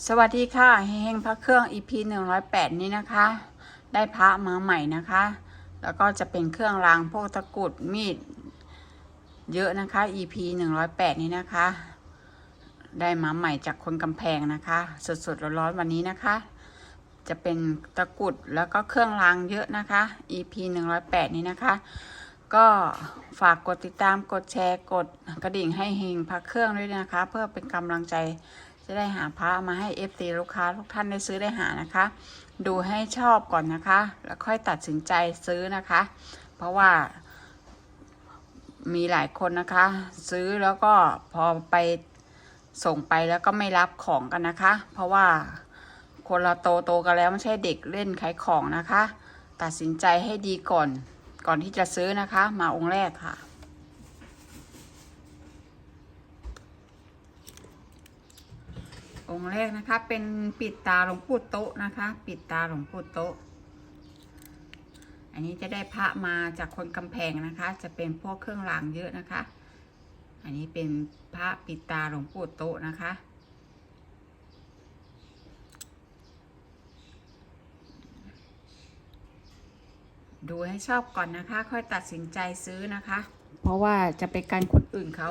สวัสดีค่ะเฮงพระเครื่อง EP 108 นี้นะคะ ได้พระมาใหม่นะคะ แล้วก็จะเป็นเครื่องรางพวกตะกุดมีด เยอะนะคะ EP 108 นี้นะคะ ได้มาใหม่จากคนกำแพงนะคะ สดๆร้อนๆวันนี้นะคะ จะเป็นตะกุดแล้วก็เครื่องรางเยอะนะคะ EP 108 นี้นะคะ ก็ฝากกดติดตามกดแชร์กดกระดิ่งให้เฮงพระเครื่องด้วยนะคะ เพื่อเป็นกำลังใจ จะได้หาพระมาให้ f อฟซีลูกค้าทุกท่านได้ซื้อได้หานะคะ ดูให้ชอบก่อนนะคะ แล้วค่อยตัดสินใจซื้อนะคะ เพราะว่ามีหลายคนนะคะ ซื้อแล้วก็พอไปส่งไปแล้วก็ไม่รับของกันนะคะ เพราะว่าคนเราโตโตกันแล้วไม่ใช่เด็กเล่นขายของนะคะ ตัดสินใจให้ดีก่อนก่อนที่จะซื้อนะคะ มาองค์แรกค่ะ องค์แรกนะคะ เป็นปิดตาหลวงปู่โตะนะคะ ปิดตาหลวงปู่โตะอันนี้จะได้พระมาจากคนกำแพงนะคะ จะเป็นพวกเครื่องรางเยอะนะคะ อันนี้เป็นพระปิดตาหลวงปู่โตะนะคะ ดูให้ชอบก่อนนะคะ ค่อยตัดสินใจซื้อนะคะ เพราะว่าจะไปกันคนอื่นเขา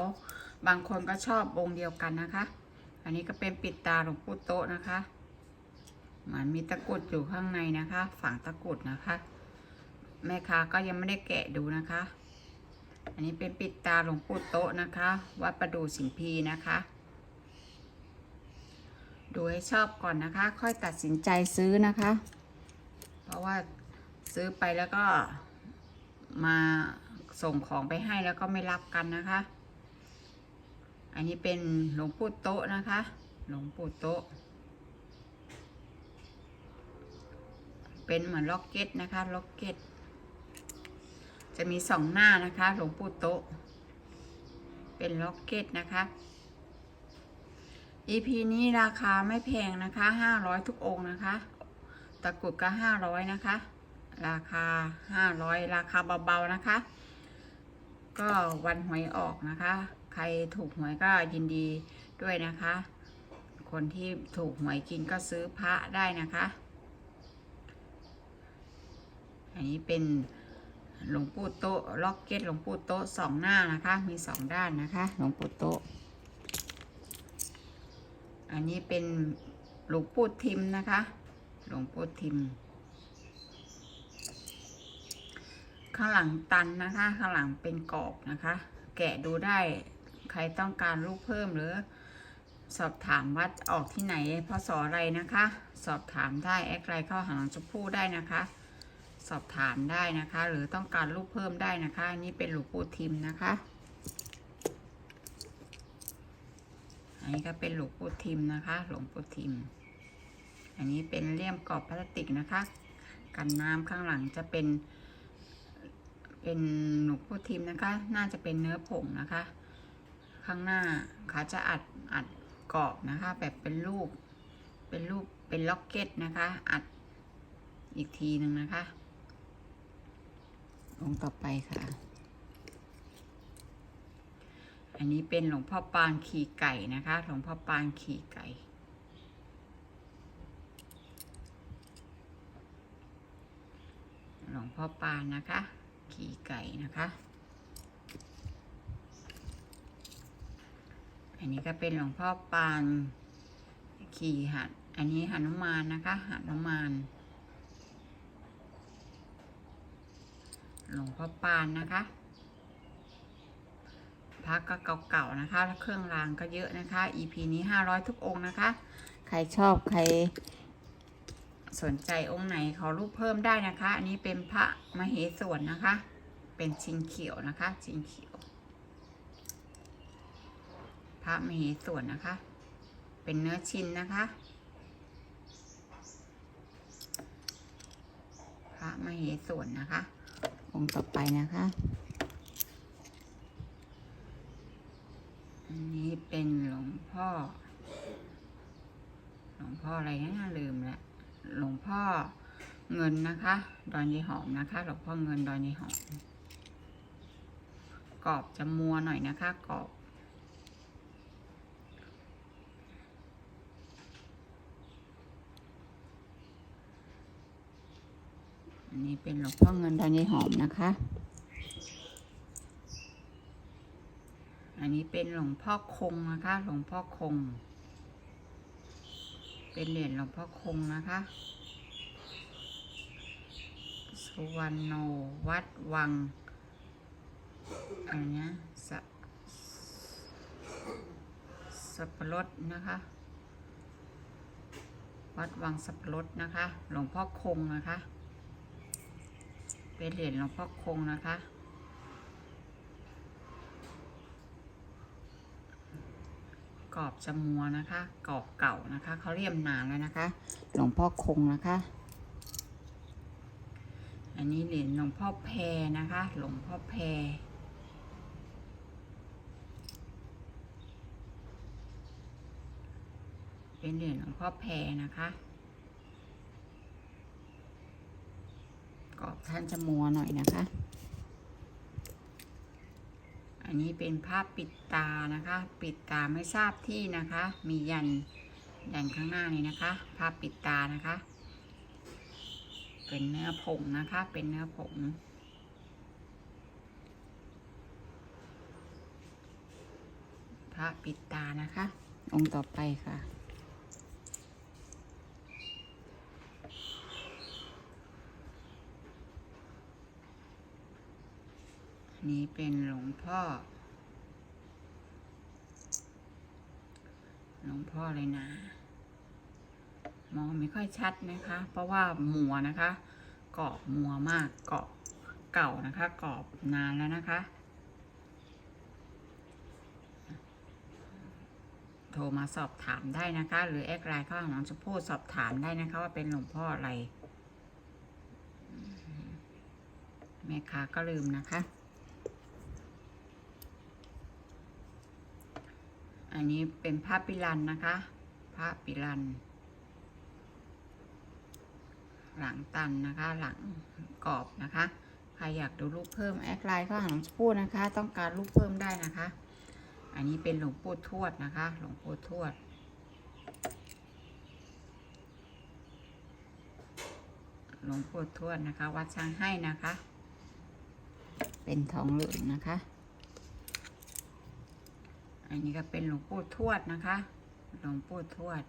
บางคนก็ชอบองค์เดียวกันนะคะ อันนี้ก็เป็นปิดตาหลวงปู่โตะนะคะเหมือนมีตะกรุดอยู่ข้างในนะคะ ฝังตะกรุดนะคะ แม่ค้าก็ยังไม่ได้แกะดูนะคะ อันนี้เป็นปิดตาหลวงปู่โตะนะคะวัดประดูสิงพีนะคะ ดูให้ชอบก่อนนะคะ ค่อยตัดสินใจซื้อนะคะ เพราะว่าซื้อไปแล้วก็มาส่งของไปให้แล้วก็ไม่รับกันนะคะ อันนี้เป็นหลวงปู่โตะนะคะ หลวงปู่โตะเป็นเหมือนล็อกเก็ตนะคะ ล็อกเก็ต จะมีสองหน้านะคะ หลวงปู่โตะเป็นล็อกเก็ตนะคะ EP นี้ราคาไม่แพงนะคะห้าร้อยทุกองนะคะ ตะกรุดก็ห้าร้อยนะคะ ราคาห้าร้อยราคาเบาๆนะคะ ก็วันหวยออกนะคะ ใครถูกหวยก็ยินดีด้วยนะคะ คนที่ถูกหวยกินก็ซื้อพระได้นะคะ อันนี้เป็นหลวงปู่โตะล็อกเก็ตหลวงปู่โตะสองหน้านะคะ มีสองด้านนะคะหลวงปู่โตะอันนี้เป็นหลวงปู่ทิมนะคะ หลวงปู่ทิม ข้างหลังตันนะคะ ข้างหลังเป็นกรอบนะคะ แกะดูได้ ใครต้องการรูปเพิ่มหรือ สอบถามว่าออกที่ไหนพศอะไรนะคะ สอบถามได้แอดไลน์เข้าหาหลวงชมพู่ได้นะคะ สอบถามได้นะคะ หรือต้องการรูปเพิ่มได้นะคะอันนี้เป็นหลวงปู่ทิมนะคะอันนี้ก็เป็นหลวงปู่ทิมนะคะ หลวงปู่ทิม อันนี้เป็นเลี่ยมกรอบพลาสติกนะคะ กันน้ำข้างหลังจะเป็น เป็นหลวงปู่ทิมนะคะ น่าจะเป็นเนื้อผงนะคะ ข้างหน้าเขาจะอัดอัดกรอบนะคะ แบบเป็นรูป เป็นรูปเป็นล็อกเก็ตนะคะ อัดอีกทีหนึ่งนะคะองต่อไปค่ะ อันนี้เป็นหลวงพ่อปางขี่ไก่นะคะ หลวงพ่อปางขี่ไก่หลวงพ่อปานนะคะ ขี่ไก่นะคะ อันนี้ก็เป็นหลวงพ่อปานขี่หัดอันนี้หนุมานนะคะหนุมาน หลวงพ่อปานนะคะพระก็เก่าๆนะคะแล้วเครื่องรางก็เยอะนะคะ EP นี้ห้าร้อยทุกองค์นะคะ ใครชอบใครสนใจองค์ไหนขอรูปเพิ่มได้นะคะ อันนี้เป็นพระมเหสวนนะคะ เป็นชิงเขียวนะคะ ชิงเขียว พระมเหสวนนะคะ เป็นเนื้อชินนะคะ พระมเหสวนนะคะ องค์ต่อไปนะคะ อันนี้เป็นหลวงพ่อ หลวงพ่ออะไรนะลืมละ หลวงพ่อเงินนะคะ ดอนยีหอมนะคะ หลวงพ่อเงินดอนยีหอมกรอบจะมัวหน่อยนะคะกรอบ นี้เป็นหลวงพ่อเงินทองยายหอมนะคะ อันนี้เป็นหลวงพ่อคงนะคะ หลวงพ่อคง เป็นเหรียญหลวงพ่อคงนะคะ สุวรรณโนวัดวัง อันเนี้ยสสับปะรดนะคะวัดวังสับปะรดนะคะ หลวงพ่อคงนะคะ เป็นเหรียญหลวงพ่อคงนะคะ กรอบจมัวนะคะ กรอบเก่านะคะเขาเรียมนานแล้วนะคะ หลวงพ่อคงนะคะ อันนี้เหรียญหลวงพ่อแพรนะคะ หลวงพ่อแพรเป็นเหรียญหลวงพ่อแพรนะคะ กรอบท่านจะมัวหน่อยนะคะ อันนี้เป็นภาพปิดตานะคะ ปิดตาไม่ทราบที่นะคะ มียันยันข้างหน้านี้นะคะ ภาพปิดตานะคะ เป็นเนื้อผงนะคะ เป็นเนื้อผงพระปิดตานะคะ องค์ต่อไปค่ะ นี้เป็นหลวงพ่อ หลวงพ่อเลยนะ มองไม่ค่อยชัดนะคะ เพราะว่ามัวนะคะ เกรอบมัวมากเกรอบเก่านะคะกรอบนานแล้วนะคะ โทรมาสอบถามได้นะคะ หรือแอดไลน์ข้าหาน้องชมพู่สอบถามได้นะคะ ว่าเป็นหลวงพ่ออะไรแม่ค้าก็ลืมนะคะ อันนี้เป็นพระปิรันนะคะ พระปิรัน หลังตันนะคะ หลังกรอบนะคะ ใครอยากดูรูปเพิ่มแอดไลน์เข้าหาหลวงปู่นะคะ ต้องการรูปเพิ่มได้นะคะ อันนี้เป็นหลวงปู่ทวดนะคะ หลวงปู่ทวดหลวงปู่ทวดนะคะ วัดช้างให้นะคะ เป็นทองเหลืองนะคะ อันนี้ก็เป็นหลวงปู่ทวดนะคะ หลวงปู่ทวด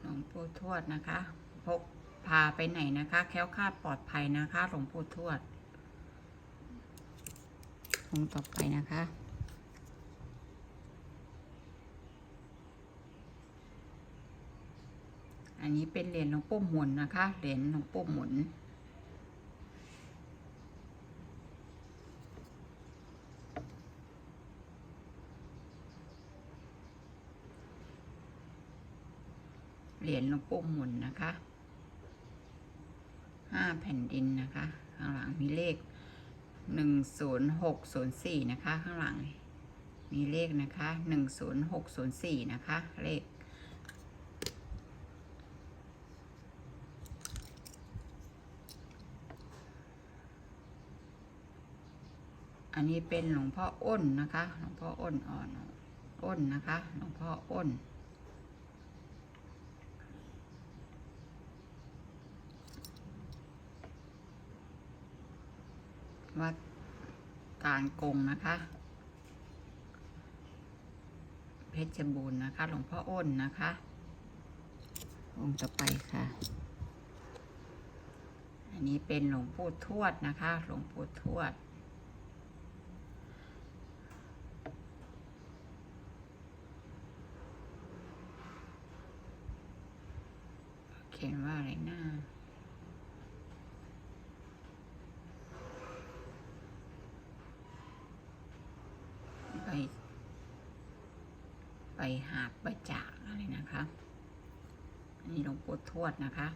หลวงปู่ทวดนะคะ พกพาไปไหนนะคะ แค้วคาดปลอดภัยนะคะ หลวงปู่ทวดองต่อไปนะคะอันนี้เป็นเหรียญหลวงปู่หมุนนะคะ เหรียญหลวงปู่หมุน เหรียญหลวงปู่หมุนนะคะห้าแผ่นดินนะคะ ข้างหลังมีเลขหนึ่งศูนย์หกศูนย์สี่นะคะ ข้างหลังมีเลขนะคะหนึ่งศูนย์หกศูนย์สี่นะคะ เลขอันนี้เป็นหลวงพ่ออ้นนะคะ หลวงพ่ออ้นอ่อน อ้นนะคะ หลวงพ่ออ้น วัดการกงนะคะ เพชรบูรณ์นะคะ หลวงพ่ออ้นนะคะ องค์ต่อไปค่ะ อันนี้เป็นหลวงปู่ทวดนะคะ หลวงปู่ทวดเขียนว่าอะไรหน้า ไป ไปหาประจากอะไรนะคะอันนี้หลวงปู่ทวดนะคะ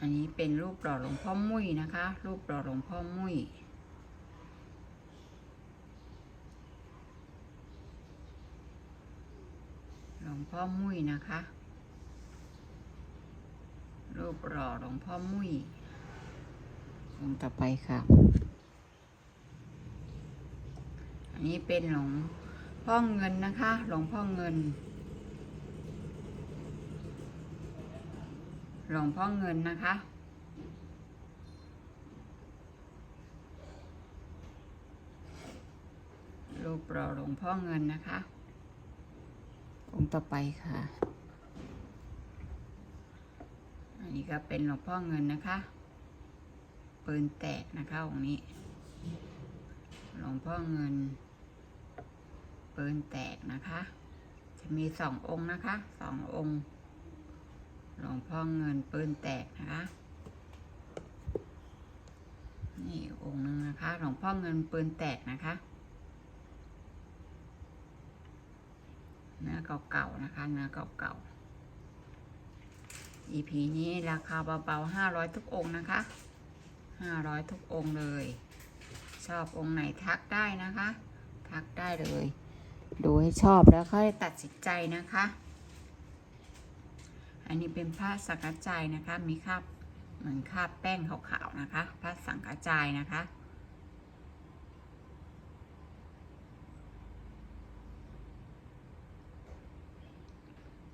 อันนี้เป็นรูปหล่อหลวงพ่อมุ้ยนะคะ รูปหล่อหลวงพ่อมุ้ยหลวงพ่อมุ้ยนะคะ รูปหล่อหลวงพ่อมุ้ยองค์ต่อไปค่ะ อันนี้เป็นหลวงพ่อเงินนะคะ หลวงพ่อเงิน หลวงพ่อเงินนะคะรูปหล่อหลวงพ่อเงินนะคะ องค์ต่อไปค่ะ อั นนี้ก็เป็นหลวงพ่อเงินนะคะปืนแตกนะคะองค์นี้ หลวงพ่อเงินปืนแตกนะคะ จะมีสององค์นะคะสององค์ หลวงพ่อเงินปืนแตกนะคะ นี่องค์หนึงนะคะ หลวงพ่อเงินปืนแตกนะคะเนื้อเก่าๆนะคะเนื้อเก่าๆ EP นี้ราคาเบาๆห้าร้อยทุกองค์นะคะห้าร้อยทุกองค์เลย ชอบองค์ไหนทักได้นะคะ ทักได้เลย ดูให้ชอบแล้วค่อยตัดสินใจนะคะ อันนี้เป็นผ้าสังกะจายนะคะ มีคราบเหมือนคราบแป้งขาวๆนะคะผ้าสังกะจายนะคะ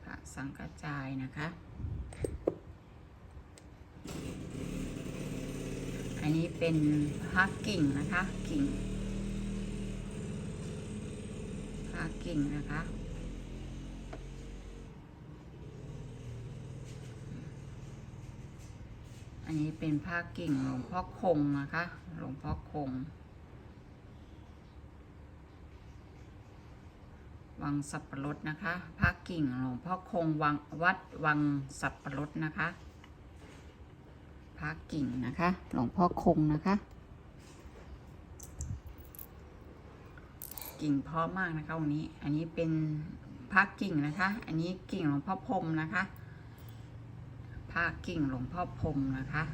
พระสังกระจายนะคะ อันนี้เป็นพระกิ่งนะคะกิ่งพระกิ่งนะคะอันนี้เป็นผ้ากิ่งหลวงพ่อคงนะคะ หลวงพ่อคง วังสับปะรดนะคะพระกิ่งหลวงพ่อคงวังวัดวังสับปะรดนะคะพระกิ่งนะคะ หลวงพ่อคงนะคะ กิ่งพราะมากนะคะวันนี้ อันนี้เป็นพระกิ่งนะคะ อันนี้กิ่งหลวงพ่อพรมนะคะพระกิ่งหลวงพ่อพรมนะคะ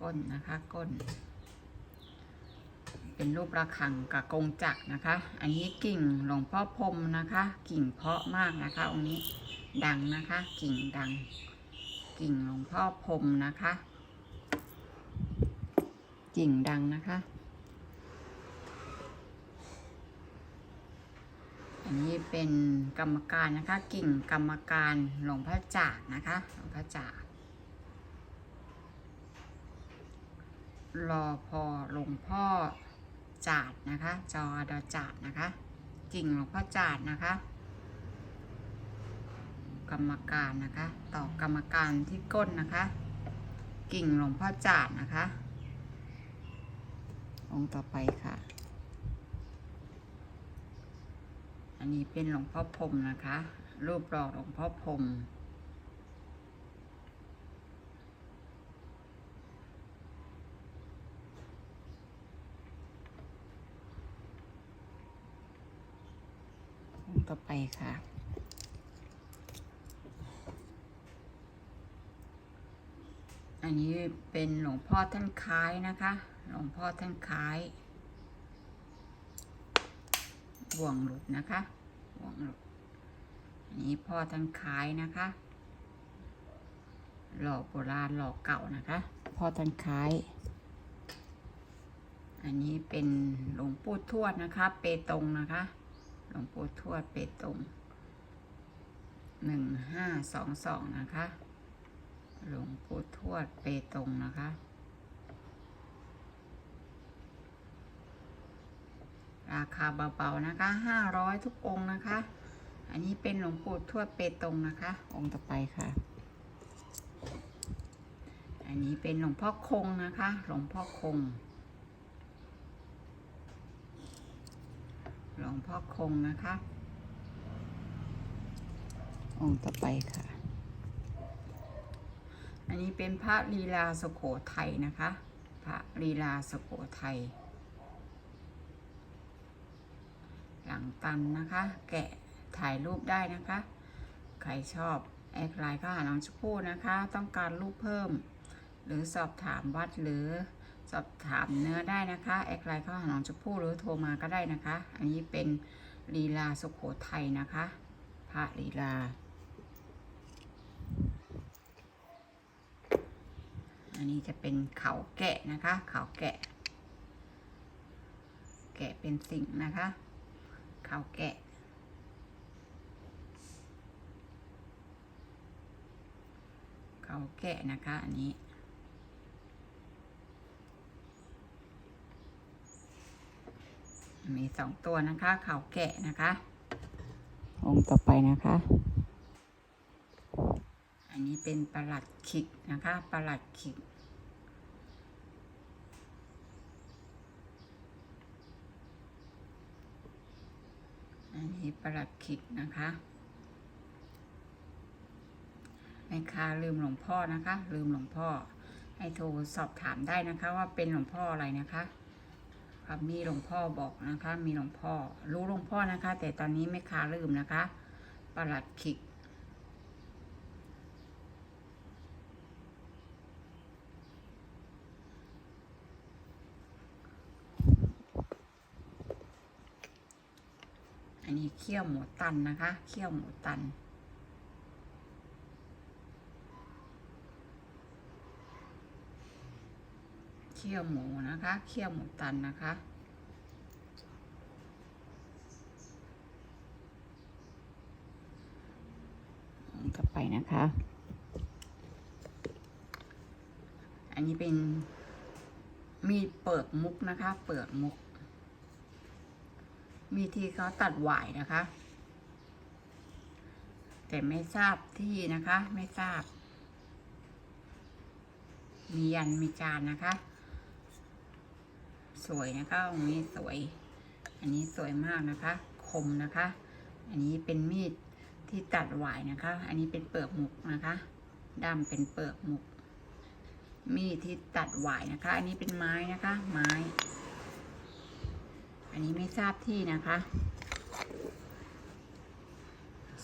ก้นนะคะก้น เป็นรูประฆังกับกงจักนะคะ อันนี้กิ่งหลวงพ่อพรมนะคะ กิ่งเพาะมากนะคะองค์นี้ดังนะคะ กิ่งดัง กิ่งหลวงพ่อพรมนะคะ กิ่งดังนะคะ อันนี้เป็นกรรมการนะคะ กิ่งกรรมการหลวงพ่อจากนะคะหลวงพ่อจากรอพอหลวงพ่อ จาดนะคะ จอดอจาดนะคะกิ่งหลวงพ่อจาดนะคะ กรรมการนะคะต่อกรรมการที่ก้นนะคะ กิ่งหลวงพ่อจาดนะคะ องค์ต่อไปค่ะ อันนี้เป็นหลวงพ่อพรมนะคะ รูปหล่อหลวงพ่อพรม องค์ต่อไปค่ะ อันนี้เป็นหลวงพ่อท่านคล้ายนะคะ หลวงพ่อท่านคล้ายบ่วงหลุดนะคะบ่วงหลุดอันนี้พ่อท่านคล้ายนะคะ หล่อโบราณหล่อเก่านะคะ พ่อท่านคล้ายอันนี้เป็นหลวงปู่ทวดนะคะ เปตงนะคะห ลวงปู่ทวดเปตงหนึ่งห้าสองสองนะคะ หลวงปู่ทวดเปตงนะคะ ราคาเบาๆนะคะห้าร้อยทุกองนะคะ อันนี้เป็นหลวงปู่ทวดเปตงนะคะ องค์ต่อไปค่ะ อันนี้เป็นหลวงพ่อคงนะคะ หลวงพ่อคง หลว งพ่อคงนะคะ องค์ต่อไปค่ะ อันนี้เป็นพระลีลาสโขทัยนะคะ พระลีลาสโขทัยหลังตันนะคะ แกะถ่ายรูปได้นะคะ ใครชอบแอดไลน์ก็หาน้องชมพู่นะคะ ต้องการรูปเพิ่ม หรือสอบถามวัดหรือ สอบถามเนื้อได้นะคะแอดไลน์ก็หาน้องชมพู่หรือโทรมาก็ได้นะคะ อันนี้เป็นลีลาสุโขทัยนะคะพระลีลาอันนี้จะเป็นเขาแกะนะคะ เขาแกะ แกะเป็นสิ่งนะคะ เขาแกะ เขาแกะนะคะ อันนี้ มีสองตัวนะคะเขาแกะนะคะ องค์ต่อไปนะคะ อันนี้เป็นประหลัดขิกนะคะประหลัดขิกอันนี้ประหลัดขิกนะคะแม่ค้าลืมหลวงพ่อนะคะ ลืมหลวงพ่อ ให้โทรสอบถามได้นะคะว่าเป็นหลวงพ่ออะไรนะคะ ครับมีหลวงพ่อบอกนะคะ มีหลวงพ่อ รู้หลวงพ่อนะคะ แต่ตอนนี้ไม่คาลืมนะคะประหลัดขิก อันนี้เคี่ยวหมูตันนะคะ เคี่ยวหมูตัน เคี่ยวหมูนะคะ เคี่ยวหมูตันนะคะต่อไปนะคะ อันนี้เป็นมีเปิดมุกนะคะ เปิดมุก มีที่เขาตัดหวายนะคะ แต่ไม่ทราบที่นะคะ ไม่ทราบมียันมีจานนะคะ สวยนะคะองค์นี้สวย อันนี้สวยมากนะคะ คมนะคะ อันนี้เป็นมีดที่ตัดหวายนะคะ อันนี้เป็นเปลือกหมุกนะคะด้ามเป็นเปลือกหมุก มีดที่ตัดหวายนะคะ อันนี้เป็นไม้นะคะ ไม้ อันนี้ไม่ทราบที่นะคะ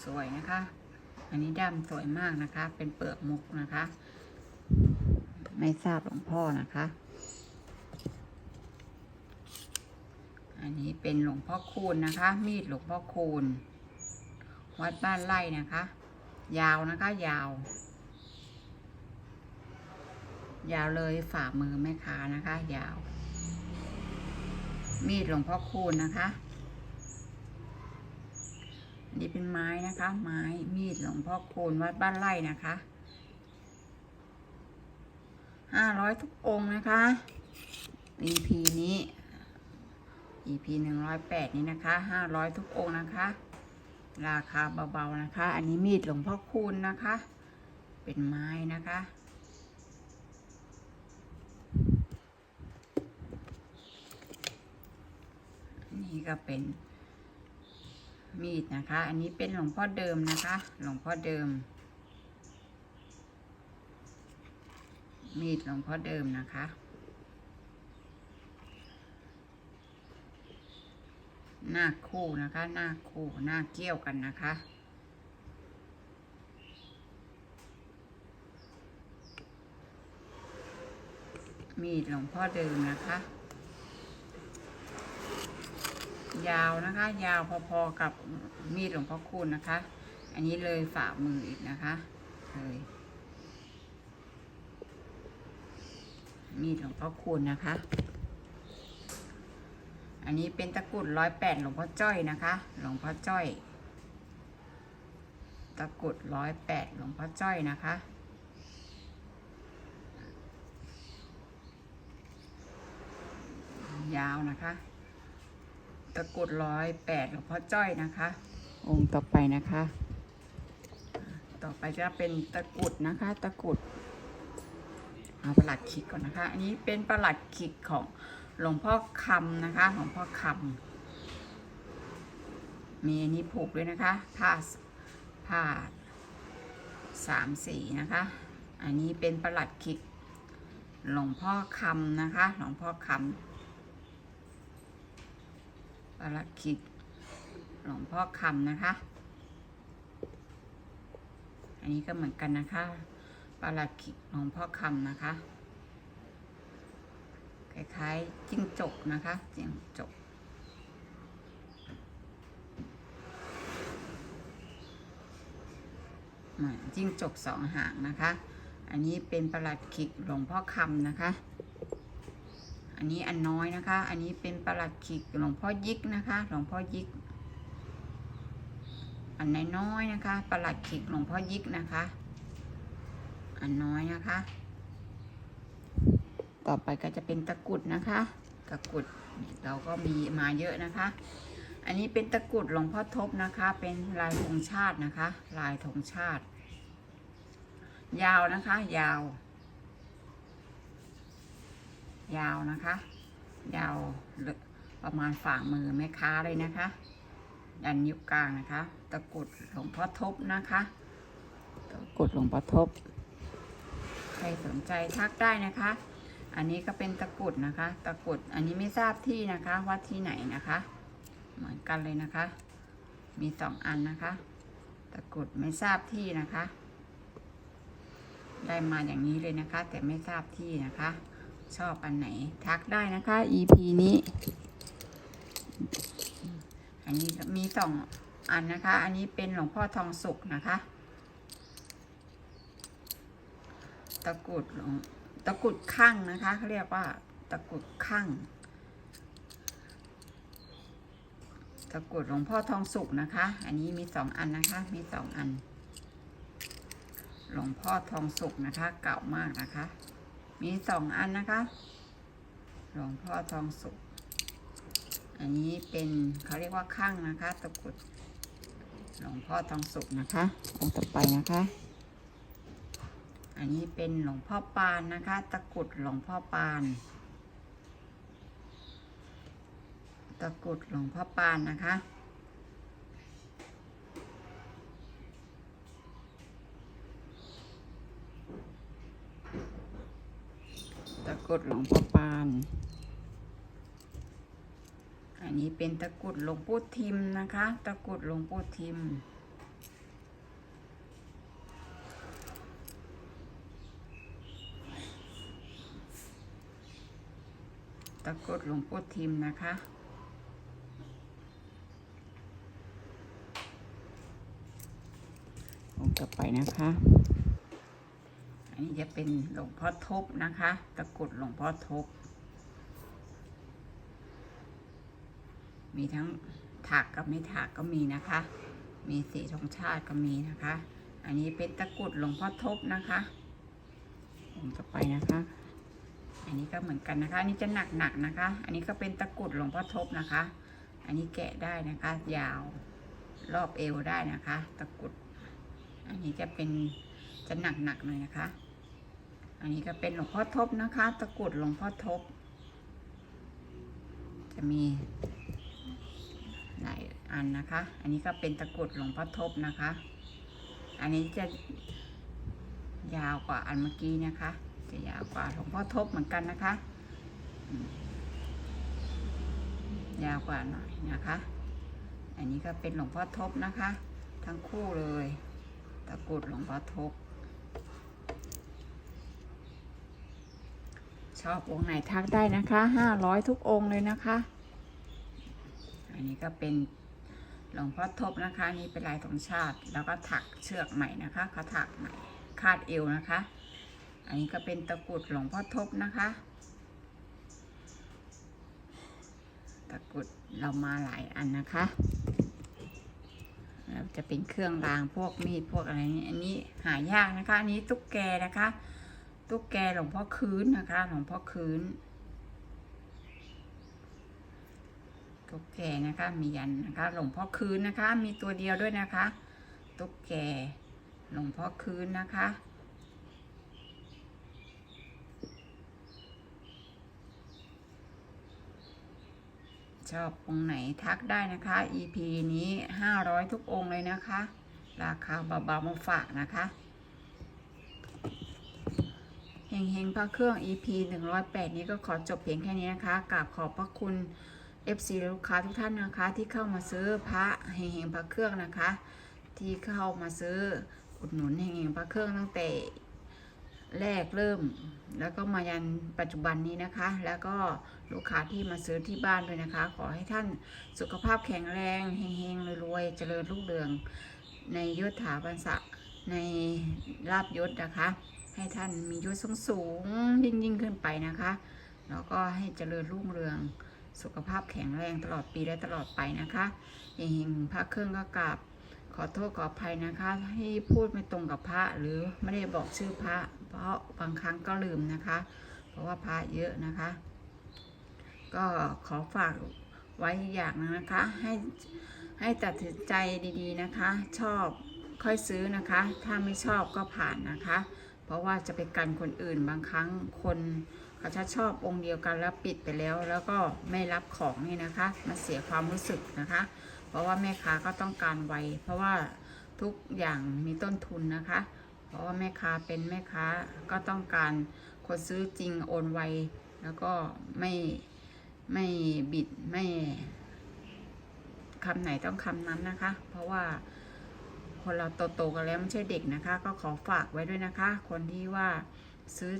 สวยนะคะ อันนี้ด้ามสวยมากนะคะ เป็นเปลือกมุกนะคะ ไม่ทราบหลวงพ่อนะคะ อันนี้เป็นหลวงพ่อคูณนะคะ มีดหลวงพ่อคูณ วัดบ้านไร่นะคะ ยาวนะคะยาว ยาวเลยฝ่ามือแม่ค้านะคะ ยาว มีดหลวงพ่อคูณนะคะนนี้เป็นไม้นะคะ ไม้มีดหลวงพ่อคูณวัดบ้านไร่นะคะห้าร้อยทุกองค์นะคะ EP นี้ EP หนึ่งร้อยแปดนี้นะคะห้าร้อยทุกองค์นะคะ ราคาเบาๆนะคะ อันนี้มีดหลวงพ่อคูณนะคะ เป็นไม้นะคะนนี้ก็เป็นมีดนะคะ อันนี้เป็นหลวงพ่อเดิมนะคะ หลวงพ่อเดิม มีดหลวงพ่อเดิมนะคะ หน้าคู่นะคะ หน้าคู่หน้าเกี่ยวกันนะคะ มีดหลวงพ่อเดิมนะคะ ยาวนะคะ ยาวพอๆกับมีดหลวงพ่อคูณนะคะ อันนี้เลยฝ่ามืออีกนะคะเลยมีดหลวงพ่อคูณนะคะ อันนี้เป็นตะกรุดร้อยแปดหลวงพ่อจ้อยนะคะ หลวงพ่อจ้อย ตะกรุดร้อยแปดหลวงพ่อจ้อยนะคะ ยาวนะคะ ตะกรุดร้อยแปดหลวงพ่อจ้อยนะคะ องค์ต่อไปนะคะ ต่อไปจะเป็นตะกรุดนะคะ ตะกรุดเอาประหลัดขิกก่อนนะคะ อันนี้เป็นประหลัดขิกของ หลวงพ่อคำนะคะ หลวงพ่อคำมีอันนี้ผูกด้วยนะคะผ้าผ้าสามสีนะคะ อันนี้เป็นประหลัดขิกหลวงพ่อคำนะคะ หลวงพ่อคำประหลัดขิดหลวงพ่อคำนะคะ อันนี้ก็เหมือนกันนะคะประหลัดขิดหลวงพ่อคำนะคะ คล้ายๆจิ้งจกนะคะจิ้งจกมือนจิ้งจกสองหางนะคะ อันนี้เป็นประหลัดขิกหลวงพ่อคำนะคะ อันนี้อันน้อยนะคะ อันนี้เป็นประหลัดขิกหลวงพ่อยิกนะคะ หลวงพ่อยิก อันน้อยๆนะคะ ประหลัดขิกหลวงพ่อยิกนะคะ อันน้อยนะคะ ต่อไปก็จะเป็นตะกุดนะคะ ตะกุดเราก็มีมาเยอะนะคะ อันนี้เป็นตะกุดหลวงพ่อทบนะคะ เป็นลายธงชาตินะคะ ลายธงชาติ ยาวนะคะ ยาว ยาวนะคะ ยาวประมาณฝ่ามือแม่ค้าเลยนะคะยันนิ้วกลางนะคะ ตะกุดหลวงพ่อทบนะคะ ตะกุดหลวงพ่อทบ ใครสนใจทักได้นะคะ อันนี้ก็เป็นตะกุดนะคะ ตะกุด อันนี้ไม่ทราบที่นะคะว่าที่ไหนนะคะ เหมือนกันเลยนะคะ มีสองอันนะคะ ตะกุดไม่ทราบที่นะคะ ได้มาอย่างนี้เลยนะคะ แต่ไม่ทราบที่นะคะ ชอบอันไหนทักได้นะคะ EP นี้ อันนี้มีสองอันนะคะ อันนี้เป็นหลวงพ่อทองสุกนะคะ ตะกุดหลวง ตะกรุดข้างนะคะเขาเรียกว่า ตะกรุดข้างตะกรุดหลวงพ่อทองสุกนะคะ อันนี้มีสองอันนะคะ มีสองอัน หลวงพ่อทองสุกนะคะ เก่ามากนะคะ มีสองอันนะคะ หลวงพ่อทองสุก อันนี้เป็นเขาเรียกว่าข้างนะคะ ตะกรุด หลวงพ่อทองสุกนะคะองค์ต่อไปนะคะ อันนี้เป็นหลวงพ่อปานนะคะ ตะกรุดหลวงพ่อปาน ตะกรุดหลวงพ่อปานนะคะ ตะกรุดหลวงพ่อปาน อันนี้เป็นตะกรุดหลวงปู่ทิมนะคะ ตะกรุดหลวงปู่ทิมะกรุดหลวงปู่ทิมนะคะลงต่อไปนะคะ อันนี้จะเป็นหลวงพ่อทบนะคะ ตะกรุดหลวงพ่อทบ มีทั้งถักกับไม่ถักก็มีนะคะ มีสีธงชาติก็มีนะคะ อันนี้เป็นตะกรุดหลวงพ่อทบนะคะลงต่อไปนะคะ อันนี้ก็เหมือนกันนะคะ อันนี้จะหนักหนักๆนะคะ อันนี้ก็เป็นตะกุดหลวงพ่อทบนะคะ อันนี้แกะได้นะคะ ยาวรอบเอวได้นะคะ ตะกุด อันนี้จะเป็นจะหนักหนักๆหน่อยนะคะ อันนี้ก็เป็นหลวงพ่อทบนะคะ ตะกุดหลวงพ่อทบ จะมีหลายอันนะคะ อันนี้ก็เป็นตะกุดหลวงพ่อทบนะคะ อันนี้จะยาวกว่าอันเมื่อกี้นะคะ จะยาวกว่าหลวงพ่อทบเหมือนกันนะคะ ยาวกว่าหน่อยนะคะ อันนี้ก็เป็นหลวงพ่อทบนะคะ ทั้งคู่เลยตะกรุดหลวงพ่อทบ ชอบองค์ไหนทักได้นะคะห้าร้อยทุกองค์เลยนะคะ อันนี้ก็เป็นหลวงพ่อทบนะคะนนี่เป็นลายธงชาติ แล้วก็ถักเชือกใหม่นะคะเขาถักใหม่คาดเอวนะคะ อันนี้ก็เป็นตะกรุดหลวงพ่อทบนะคะ ตะกรุดเรามาหลายอันนะคะแล้วจะเป็นเครื่องรางพวกมีดพวกอะไรนี่อันนี้หายากนะคะ อันนี้ตุ๊กแกนะคะ ตุ๊กแกหลวงพ่อคืนนะคะ หลวงพ่อคืนตุ๊กแกนะคะ มียันนะคะ หลวงพ่อคืนนะคะ มีตัวเดียวด้วยนะคะ ตุ๊กแกหลวงพ่อคืนนะคะ ชอบองค์ไหนทักได้นะคะ EP นี้ห้าร้อยทุกองค์เลยนะคะ ราคาเบาๆมาฝากนะคะเฮงเฮงๆพระเครื่อง EP 108 นี้ก็ขอจบเพียงแค่นี้นะคะกราบขอบพระคุณ FC ลูกค้าทุกท่านนะคะ ที่เข้ามาซื้อพระเฮงเฮงๆพระเครื่องนะคะ ที่เข้ามาซื้ออุดหนุนเฮงเฮงๆพระเครื่องตั้งแต่แรกเริ่ม แล้วก็มายันปัจจุบันนี้นะคะ แล้วก็ ลูกค้าที่มาซื้อที่บ้านด้วยนะคะ ขอให้ท่านสุขภาพแข็งแรงเฮงๆรวยๆเจริญรุ่งเรือง ในยศถาบรรษะในลาบยศนะคะ ให้ท่านมียศสูงสูงๆยิ่งยิ่งขึ้นไปนะคะ แล้วก็ให้เจริญรุ่งเรือง สุขภาพแข็งแรงตลอดปีและตลอดไปนะคะเฮงๆพระเครื่องก็กราบขอโทษขออภัยนะคะที่พูดไม่ตรงกับพระหรือไม่ได้บอกชื่อพระ เพราะบางครั้งก็ลืมนะคะ เพราะว่าพระเยอะนะคะ ก็ขอฝากไว้อย่างหนึงนะคะ ให้ให้ตัดสินใจดีๆนะคะ ชอบค่อยซื้อนะคะ ถ้าไม่ชอบก็ผ่านนะคะ เพราะว่าจะไปกันคนอื่นบางครั้งคนเขาจะชอบองค์เดียวกันแล้วปิดไปแล้ว แล้วก็ไม่รับของนี่นะคะมันเสียความรู้สึกนะคะ เพราะว่าแม่ค้าก็ต้องการไวเพราะว่าทุกอย่างมีต้นทุนนะคะ เพราะว่าแม่ค้าเป็นแม่ค้าก็ต้องการคนซื้อจริงโอนไวแล้วก็ไม่ ไม่บิดไม่คำไหนต้องคำนั้นนะคะ เพราะว่าคนเราโตๆกันแล้วไม่ใช่เด็กนะคะ ก็ขอฝากไว้ด้วยนะคะ คนที่ว่าซื้อ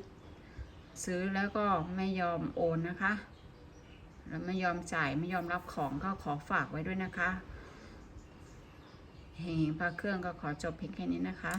ซื้อแล้วก็ไม่ยอมโอนนะคะ แล้วไม่ยอมจ่ายไม่ยอมรับของก็ขอฝากไว้ด้วยนะคะเฮงพระเครื่องก็ขอจบเพียงแค่นี้นะคะ